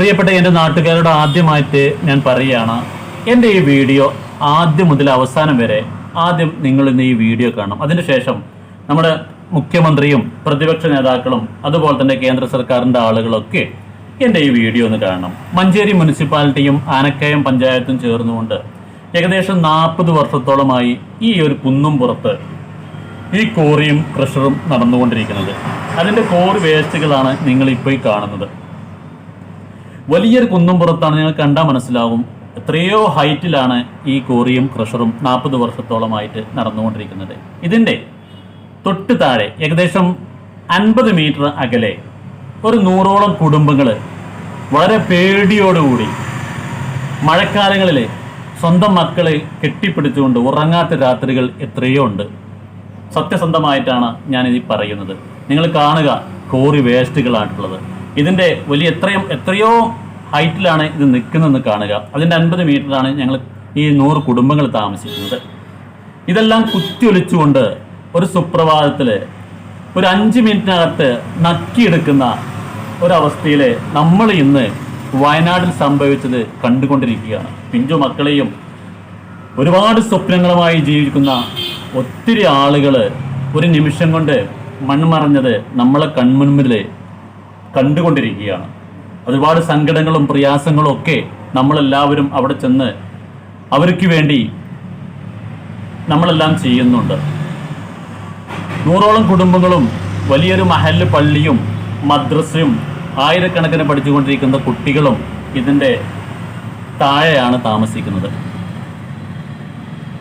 പ്രിയപ്പെട്ട എന്റെ നാട്ടുകാരോട് ആദ്യമായിട്ട് ഞാൻ പറയുകയാണ് എന്റെ ഈ വീഡിയോ ആദ്യം മുതൽ അവസാനം വരെ ആദ്യം നിങ്ങൾ ഇന്ന് ഈ വീഡിയോ കാണണം. അതിനുശേഷം നമ്മുടെ മുഖ്യമന്ത്രിയും പ്രതിപക്ഷ നേതാക്കളും അതുപോലെ തന്നെ കേന്ദ്ര സർക്കാരിന്റെ ആളുകളൊക്കെ എന്റെ ഈ വീഡിയോ ഒന്ന് കാണണം. മഞ്ചേരി മുനിസിപ്പാലിറ്റിയും ആനക്കയം പഞ്ചായത്തും ചേർന്നുകൊണ്ട് ഏകദേശം നാൽപ്പത് വർഷത്തോളമായി ഈ ഒരു കുന്നും പുറത്ത് ഈ കോറിയും ക്രഷറും നടന്നുകൊണ്ടിരിക്കുന്നത്. അതിന്റെ കോറി വേസ്റ്റുകളാണ് നിങ്ങൾ ഇപ്പോൾ ഈ കാണുന്നത്. വലിയൊരു കുന്നുംപുറത്താണ് നിങ്ങൾ കണ്ടാൽ മനസ്സിലാവും എത്രയോ ഹൈറ്റിലാണ് ഈ കോറിയും ക്രഷറും നാൽപ്പത് വർഷത്തോളമായിട്ട് നടന്നുകൊണ്ടിരിക്കുന്നത്. ഇതിന്റെ തൊട്ട് താഴെ ഏകദേശം അൻപത് മീറ്റർ അകലെ ഒരു നൂറോളം കുടുംബങ്ങൾ വളരെ പേടിയോടുകൂടി മഴക്കാലങ്ങളിൽ സ്വന്തം മക്കളെ കെട്ടിപ്പിടിച്ചുകൊണ്ട് ഉറങ്ങാത്ത രാത്രികൾ എത്രയോ ഉണ്ട്. സത്യസന്ധമായിട്ടാണ് ഞാനിത് പറയുന്നത്. നിങ്ങൾ കാണുക കോറി വേസ്റ്റുകളായിട്ടുള്ളത്. ഇതിന്റെ വലിയ എത്രയും എത്രയോ ഹൈറ്റിലാണ് ഇത് നിൽക്കുന്നതെന്ന് കാണുക. അതിന്റെ അൻപത് മീറ്ററാണ് ഞങ്ങൾ ഈ നൂറ് കുടുംബങ്ങൾ താമസിക്കുന്നത്. ഇതെല്ലാം കുത്തിയൊലിച്ചുകൊണ്ട് ഒരു സുപ്രഭാതത്തിൽ ഒരു അഞ്ച് മിനിറ്റിനകത്ത് നക്കിയെടുക്കുന്ന ഒരവസ്ഥയിൽ നമ്മൾ ഇന്ന് വയനാട്ടിൽ സംഭവിച്ചത് കണ്ടുകൊണ്ടിരിക്കുകയാണ്. പിഞ്ചു മക്കളെയും ഒരുപാട് സ്വപ്നങ്ങളുമായി ജീവിക്കുന്ന ഒത്തിരി ആളുകൾ ഒരു നിമിഷം കൊണ്ട് മൺമറഞ്ഞത് നമ്മളെ കൺമുൻപിൽ കണ്ടുകൊണ്ടിരിക്കുകയാണ്. ഒരുപാട് സങ്കടങ്ങളും പ്രയാസങ്ങളും ഒക്കെ നമ്മളെല്ലാവരും അവിടെ ചെന്ന് അവർക്ക് വേണ്ടി നമ്മളെല്ലാം ചെയ്യുന്നുണ്ട്. നൂറോളം കുടുംബങ്ങളും വലിയൊരു മഹല്ല് പള്ളിയും മദ്രസയും ആയിരക്കണക്കിന് പഠിച്ചുകൊണ്ടിരിക്കുന്ന കുട്ടികളും ഇതിന്റെ താഴെയാണ് താമസിക്കുന്നത്.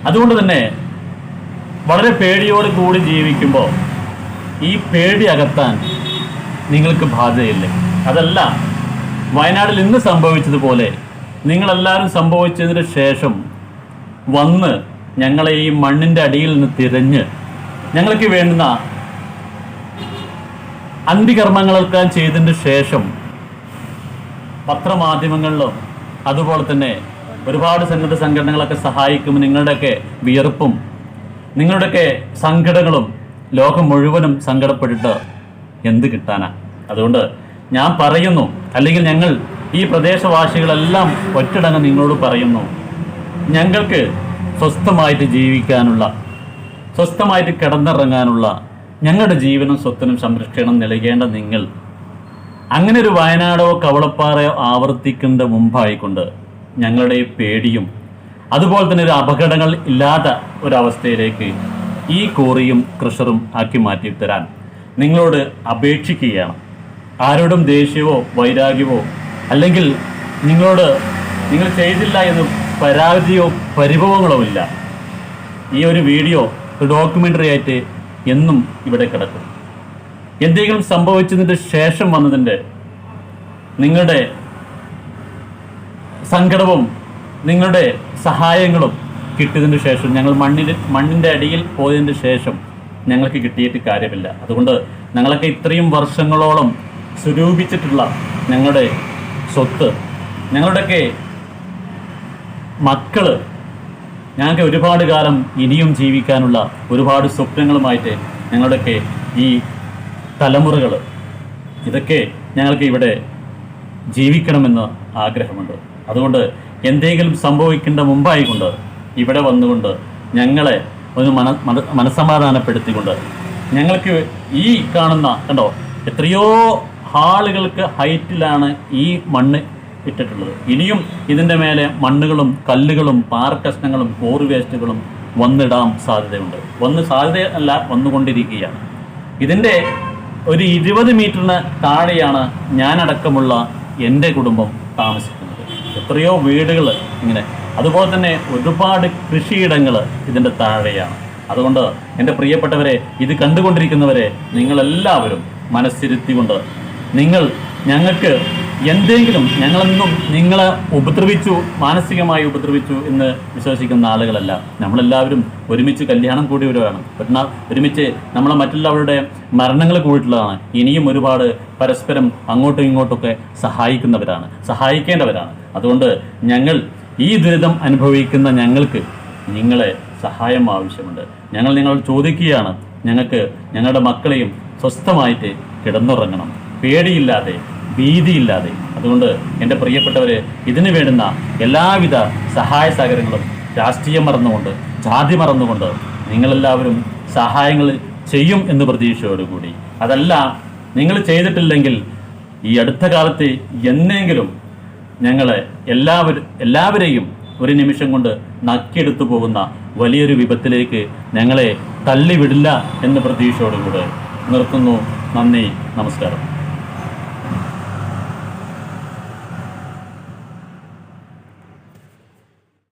അതുകൊണ്ട് തന്നെ വളരെ പേടിയോട് കൂടി ജീവിക്കുമ്പോൾ ഈ പേടി അകത്താൻ നിങ്ങൾക്ക് ബാധ്യതയില്ലേ? അതല്ല വയനാട്ടിൽ ഇന്ന് സംഭവിച്ചതുപോലെ നിങ്ങളെല്ലാവരും സംഭവിച്ചതിന് ശേഷം വന്ന് ഞങ്ങളെ ഈ മണ്ണിന്റെ അടിയിൽ നിന്ന് തിരഞ്ഞ് ഞങ്ങൾക്ക് വേണ്ടുന്ന അന്തികർമ്മങ്ങളൊക്കെ ചെയ്തതിന് ശേഷം പത്രമാധ്യമങ്ങളിലും അതുപോലെ തന്നെ ഒരുപാട് സന്നദ്ധ സംഘടനകളൊക്കെ സഹായിക്കും നിങ്ങളുടെയൊക്കെ വിയർപ്പും നിങ്ങളുടെയൊക്കെ സങ്കടങ്ങളും ലോകം മുഴുവനും സങ്കടപ്പെട്ടിട്ട് എന്ത് കിട്ടാനാ? അതുകൊണ്ട് ഞാൻ പറയുന്നു. അല്ലെങ്കിൽ ഞങ്ങൾ ഈ പ്രദേശവാസികളെല്ലാം ഒറ്റടങ്ങ് നിങ്ങളോട് പറയുന്നു. ഞങ്ങൾക്ക് സ്വസ്ഥമായിട്ട് ജീവിക്കാനുള്ള സ്വസ്ഥമായിട്ട് കിടന്നിറങ്ങാനുള്ള ഞങ്ങളുടെ ജീവനും സ്വത്തിനും സംരക്ഷണം നൽകേണ്ട നിങ്ങൾ. അങ്ങനെ ഒരു വയനാടോ കവളപ്പാറയോ ആവർത്തിക്കുന്ന മുമ്പായിക്കൊണ്ട് ഞങ്ങളുടെ പേടിയും അതുപോലെ തന്നെ ഒരു അപകടങ്ങൾ ഇല്ലാത്ത ഒരവസ്ഥയിലേക്ക് ഈ കോറിയും ക്രഷറും ആക്കി മാറ്റി തരാൻ നിങ്ങളോട് അപേക്ഷിക്കുകയാണ്. ആരോടും ദേഷ്യമോ വൈരാഗ്യമോ അല്ലെങ്കിൽ നിങ്ങളോട് നിങ്ങൾ ചെയ്തില്ല എന്ന് പരാതിയോ പരിഭവങ്ങളോ ഇല്ല. ഈ ഒരു വീഡിയോ ഒരു ഡോക്യുമെന്ററി ആയിട്ട് എന്നും ഇവിടെ കിടക്കും. എന്തെങ്കിലും സംഭവിച്ചതിന്റെ ശേഷം വന്നതിന്റെ നിങ്ങളുടെ സങ്കടവും നിങ്ങളുടെ സഹായങ്ങളും കിട്ടിയതിന് ശേഷം ഞങ്ങൾ മണ്ണിൽ മണ്ണിന്റെ അടിയിൽ പോയതിന് ശേഷം ഞങ്ങൾക്ക് കിട്ടിയിട്ട് കാര്യമില്ല. അതുകൊണ്ട് ഞങ്ങളൊക്കെ ഇത്രയും വർഷങ്ങളോളം സ്വരൂപിച്ചിട്ടുള്ള ഞങ്ങളുടെ സ്വത്ത് ഞങ്ങളുടെയൊക്കെ മക്കൾ ഞങ്ങൾക്ക് ഒരുപാട് കാലം ഇനിയും ജീവിക്കാനുള്ള ഒരുപാട് സ്വപ്നങ്ങളുമായിട്ട് ഞങ്ങളുടെയൊക്കെ ഈ തലമുറകൾ ഇതൊക്കെ ഞങ്ങൾക്ക് ഇവിടെ ജീവിക്കണമെന്ന് ആഗ്രഹമുണ്ട്. അതുകൊണ്ട് എന്തെങ്കിലും സംഭവിക്കേണ്ട മുമ്പായി കൊണ്ട് ഇവിടെ വന്നുകൊണ്ട് ഞങ്ങളെ ഒന്ന് മന മന- മനസ്സമാധാനപ്പെടുത്തിക്കൊണ്ട് ഞങ്ങൾക്ക് ഈ കാണുന്ന കണ്ടോ എത്രയോ ആളുകൾക്ക് ഹൈറ്റിലാണ് ഈ മണ്ണ് ഇട്ടിട്ടുള്ളത്. ഇനിയും ഇതിന്റെ മേലെ മണ്ണുകളും കല്ലുകളും പാറക്കഷ്ണങ്ങളും കോറി വേസ്റ്റുകളും വന്നിടാൻ സാധ്യതയുണ്ട്. വന്ന് സാധ്യത അല്ല വന്നുകൊണ്ടിരിക്കുകയാണ്. ഇതിന്റെ ഒരു ഇരുപത് മീറ്ററിന് താഴെയാണ് ഞാനടക്കമുള്ള എന്റെ കുടുംബം താമസിക്കുന്നത്. എത്രയോ വീടുകൾ ഇങ്ങനെ. അതുപോലെ തന്നെ ഒരുപാട് കൃഷിയിടങ്ങൾ ഇതിന്റെ താഴെയാണ്. അതുകൊണ്ട് എന്റെ പ്രിയപ്പെട്ടവരെ ഇത് കണ്ടുകൊണ്ടിരിക്കുന്നവരെ നിങ്ങളെല്ലാവരും മനസ്സിരുത്തിക്കൊണ്ട് നിങ്ങൾ ഞങ്ങൾക്ക് എന്തെങ്കിലും ഞങ്ങളെന്നും നിങ്ങളെ ഉപദ്രവിച്ചു മാനസികമായി ഉപദ്രവിച്ചു എന്ന് വിശ്വസിക്കുന്ന ആളുകളല്ല. നമ്മളെല്ലാവരും ഒരുമിച്ച് കല്യാണം കൂടിയവരാണ്. പെട്ടെന്ന് ഒരുമിച്ച് നമ്മളെ മറ്റുള്ളവരുടെ മരണങ്ങൾ കൂടിയിട്ടുള്ളതാണ്. ഇനിയും ഒരുപാട് പരസ്പരം അങ്ങോട്ടും ഇങ്ങോട്ടൊക്കെ സഹായിക്കുന്നവരാണ് സഹായിക്കേണ്ടവരാണ്. അതുകൊണ്ട് ഞങ്ങൾ ഈ ദുരിതം അനുഭവിക്കുന്ന ഞങ്ങൾക്ക് നിങ്ങളെ സഹായം ആവശ്യമുണ്ട്. ഞങ്ങൾ നിങ്ങളോട് ചോദിക്കുകയാണ്. ഞങ്ങൾക്ക് ഞങ്ങളുടെ മക്കളെയും സ്വസ്ഥമായിട്ട് കിടന്നുറങ്ങണം. പേടിയില്ലാതെ ഭീതിയില്ലാതെ. അതുകൊണ്ട് എന്റെ പ്രിയപ്പെട്ടവർ ഇതിന് വേണ്ടുന്ന എല്ലാവിധ സഹായ സഹകരണങ്ങളും രാഷ്ട്രീയം മറന്നുകൊണ്ട് ജാതി മറന്നുകൊണ്ട് നിങ്ങളെല്ലാവരും സഹായങ്ങൾ ചെയ്യും എന്ന് പ്രതീക്ഷയോടുകൂടി. അതല്ല നിങ്ങൾ ചെയ്തിട്ടില്ലെങ്കിൽ ഈ അടുത്ത കാലത്ത് എന്നെങ്കിലും ഞങ്ങളെ എല്ലാവരും എല്ലാവരെയും ഒരു നിമിഷം കൊണ്ട് നക്കിയെടുത്തു പോകുന്ന വലിയൊരു വിപത്തിലേക്ക് ഞങ്ങളെ തള്ളിവിടില്ല എന്ന് പ്രതീക്ഷയോടുകൂടെ നിർത്തുന്നു. നന്ദി നമസ്കാരം.